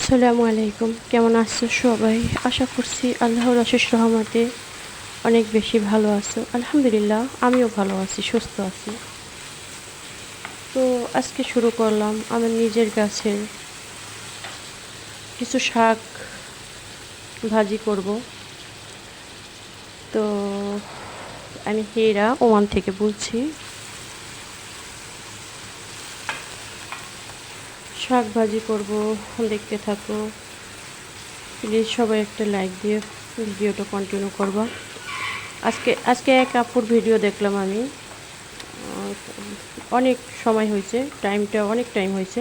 আসসালামু আলাইকুম। কেমন আছো সবাই? আশা করছি আল্লাহর অশেষ রহমতে অনেক বেশি ভালো আছো। আলহামদুলিল্লাহ, আমিও ভালো আছি, সুস্থ আছি। তো আজকে শুরু করলাম আমার নিজের গাছের কিছু শাক ভাজি করব। তো আমি হেরা ওমান থেকে বলছি। শাক ভাজি করব, দেখতে থাকো। প্লিজ সবাই একটা লাইক দিয়ে ভিডিওটা কন্টিনিউ করবা। আজকে আজকে এক আপুর ভিডিও দেখলাম আমি। অনেক সময় হয়েছে টাইমটা অনেক টাইম হয়েছে।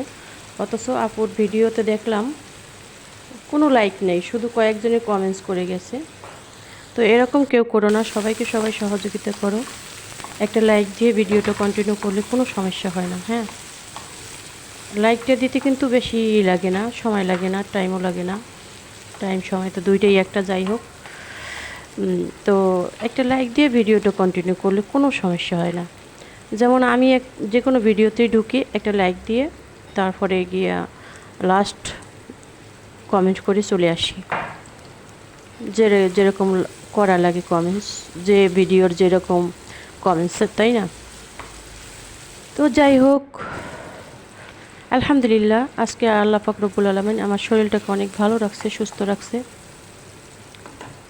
অথচ আপুর ভিডিওতে দেখলাম, কোনো লাইক নেই, শুধু কয়েকজনে কমেন্টস করে গেছে। তো এরকম কেউ করো না, সবাইকে সবাই সহযোগিতা করো। একটা লাইক দিয়ে ভিডিওটা কন্টিনিউ করলে কোনো সমস্যা হয় না হ্যাঁ? লাইকটা দিতে কিন্তু বেশি লাগে না, সময় লাগে না টাইমও লাগে না। টাইম সময় তো দুইটাই একটা, যাই হোক। তো একটা লাইক দিয়ে ভিডিওটা কন্টিনিউ করলে কোনো সমস্যা হয় না। যেমন আমি এক যে কোনো ভিডিওতেই ঢুকি, একটা লাইক দিয়ে তারপরে গিয়া লাস্ট কমেন্ট করে চলে আসি। যে যেরকম করা লাগে কমেন্টস যে ভিডিওর যেরকম কমেন্টস তাই না? তো যাই হোক আলহামদুলিল্লাহ, আজকে আল্লাহ ফাকরবুল আলমিন আমার শরীরটাকে অনেক ভালো রাখছে, সুস্থ রাখছে।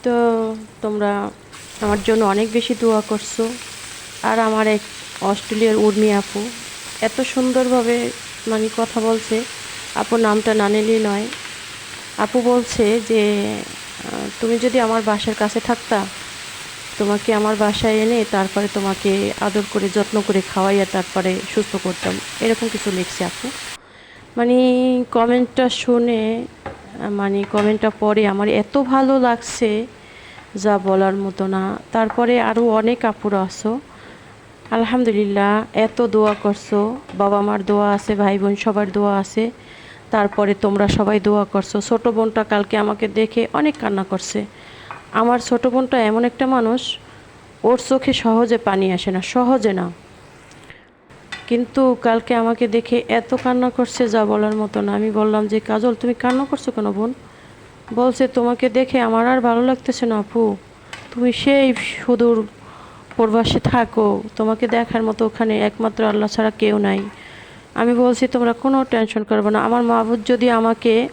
তো তোমরা আমার জন্য অনেক বেশি দোয়া করছ। আর আমার এক অস্ট্রেলিয়ার উর্মি আপু এত সুন্দরভাবে মানে কথা বলছে। আপু নামটা না নিলেই নয়। আপু বলছে যে তুমি যদি আমার বাসার কাছে থাকতা তোমাকে আমার বাসায় এনে তারপরে তোমাকে আদর করে, যত্ন করে খাওয়াইয়া তারপরে সুস্থ করতাম। এরকম কিছু লিখছে আপু। মানে কমেন্টটা শুনে মানে কমেন্টটা পড়ে আমার এত ভালো লাগছে, যা বলার মতো না। তারপরে আরও অনেক আপুরা আসো আলহামদুলিল্লাহ, এত দোয়া করছ। বাবা মার দোয়া আছে ভাই বোন সবার দোয়া আছে। তারপরে তোমরা সবাই দোয়া করছ। ছোট বোনটা কালকে আমাকে দেখে অনেক কান্না করছে। আমার ছোট বোনটা এমন একটা মানুষ, ওর চোখে সহজে পানি আসে না, সহজে না। কিন্তু কালকে আমাকে দেখে এত কান্না করছে যা বলার মতো না। আমি বললাম যে, কাজল, তুমি কান্না করছ কেন বোন? বলছে, তোমাকে দেখে আমার আর ভালো লাগতেছে না আপু। তুমি সেই সুদূর প্রবাসে থাকো। তোমাকে দেখার মতো ওখানে একমাত্র আল্লাহ ছাড়া কেউ নাই। আমি বলছি, তোমরা কোনো টেনশন করবে না। আমার মাহবুদ যদি আমাকে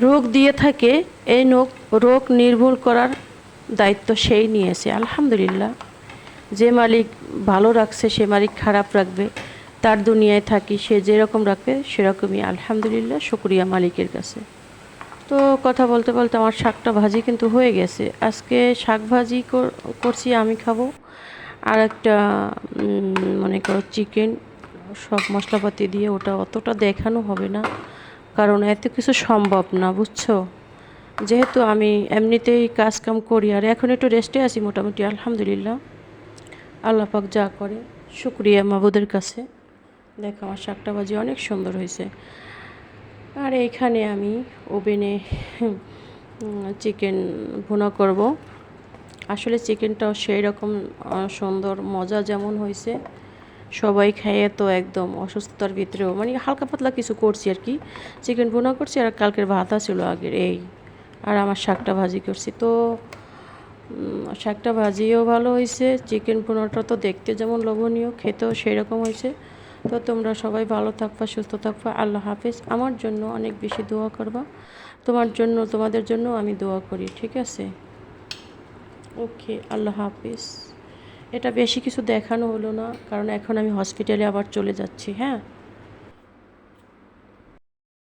রোগ দিয়ে থাকে, এই রোগ রোগ নির্মূল করার দায়িত্ব সেই নিয়েছে। আলহামদুলিল্লাহ। যে মালিক ভালো রাখছে, সে মালিক খারাপ রাখবে। তার দুনিয়ায় থাকি, সে যেরকম রাখবে, সেরকমই। আলহামদুলিল্লাহ, শুক্রিয়া মালিকের কাছে। তো কথা বলতে বলতে আমার শাকটা ভাজি কিন্তু হয়ে গেছে। আজকে শাক ভাজি কর- করছি, আমি খাব। আর একটা মনে করো, চিকেন, সব মশলাপাতি দিয়ে ওটা অতটা দেখানো হবে না। কারণ এত কিছু সম্ভব না, বুঝছ? যেহেতু আমি এমনিতেই কাজ কাম করি, আর এখন একটু রেস্টে আছি মোটামুটি, আলহামদুলিল্লাহ। আল্লাহ পাক যা করে, শুক্রিয়া মাবুদের কাছে। দেখো, আমার শাকটা ভাজি অনেক সুন্দর হয়েছে। আর এইখানে আমি ওভেনে চিকেন ভুনা করব। আসলে চিকেনটাও সেই রকম সুন্দর, মজা যেমন হয়েছে সবাই খেয়ে তো একদম অসুস্থতার ভিতরেও মানে হালকা পাতলা কিছু করছি আর কি। চিকেন ভুনা করছি আর কালকের ভাতা ছিল আগের, এই। আর আমার শাকটা ভাজি করছি। তো শাকটা ভাজিও ভালো হয়েছে চিকেন ভুনাটা তো দেখতে যেমন লোভনীয়, খেতেও সেই রকম হয়েছে তো তোমরা সবাই ভালো থাকবা, সুস্থ থাকবা, আল্লাহ হাফেজ। আমার জন্য অনেক বেশি দোয়া করবা। তোমার জন্য, তোমাদের জন্য আমি দোয়া করি, ঠিক আছে? ওকে, আল্লাহ হাফিজ। এটা বেশি কিছু দেখানো হলো না কারণ এখন আমি হসপিটালে আবার চলে যাচ্ছি হ্যাঁ?